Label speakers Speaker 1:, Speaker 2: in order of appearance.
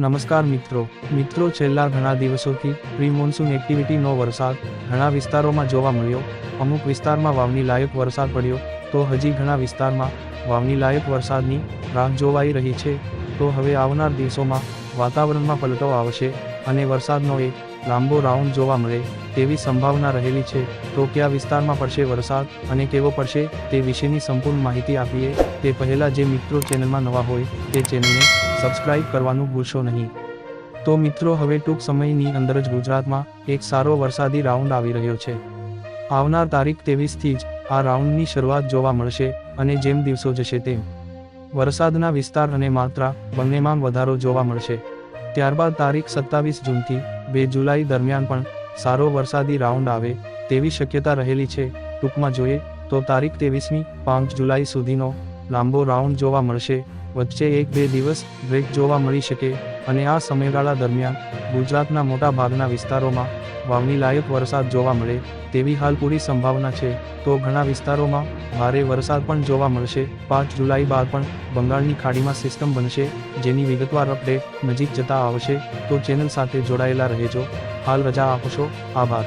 Speaker 1: નમસ્કાર મિત્રો. મિત્રો, છેલ્લા ઘણા દિવસોથી પ્રી મોન્સૂન એક્ટિવિટીનો વરસાદ ઘણા વિસ્તારોમાં જોવા મળ્યો. અમુક વિસ્તારમાં વાવણી લાયક વરસાદ પડ્યો. તો હજી ઘણા વિસ્તારમાં વાવણી લાયક વરસાદની રાહ જોવાઈ રહી છે. તો હવે આવનાર દિવસોમાં વાતાવરણમાં પલટો આવશે અને વરસાદનો એક લાંબો રાઉન્ડ જોવા મળે તેવી સંભાવના રહેલી છે. તો કયા વિસ્તારમાં પડશે વરસાદ અને કેવો પડશે તે વિશેની સંપૂર્ણ માહિતી આપીએ. તે પહેલાં જે મિત્રો ચેનલમાં નવા હોય તે ચેનલને સબસ્ક્રાઇબ કરવાનું ભૂલશો નહીં. તો મિત્રો, હવે ટૂંક સમયની અંદર જ ગુજરાતમાં એક સારો વરસાદી રાઉન્ડ આવી રહ્યો છે. આવનાર તારીખ તેવીસથી જ આ રાઉન્ડની શરૂઆત જોવા મળશે અને જેમ દિવસો જશે તેમ વરસાદના વિસ્તાર અને માત્રા બંનેમાં વધારો જોવા મળશે. ત્યારબાદ તારીખ સત્તાવીસ જૂનથી બે જુલાઈ દરમિયાન પણ સારો વરસાદી રાઉન્ડ આવે તેવી શક્યતા રહેલી છે. ટૂંકમાં જોઈએ તો તારીખ તેવીસમી પાંચ જુલાઈ સુધીનો લાંબો રાઉન્ડ જોવા મળશે. વચ્ચે એક બે દિવસ બ્રેક જોવા મળી શકે અને આ સમયગાળા દરમિયાન ગુજરાતના મોટા ભાગના વિસ્તારોમાં વાવણી લાયક વરસાદ જોવા મળે તેવી હાલ પૂરી સંભાવના છે. તો ઘણા વિસ્તારોમાં ભારે વરસાદ પણ જોવા મળશે. પાંચ જુલાઈ બાદ પણ બંગાળની ખાડીમાં સિસ્ટમ બનશે જેની વિગતવાર અપડેટ નજીક જતા આવશે. તો ચેનલ સાથે જોડાયેલા રહેજો. હાલ રજા આપશો. આભાર.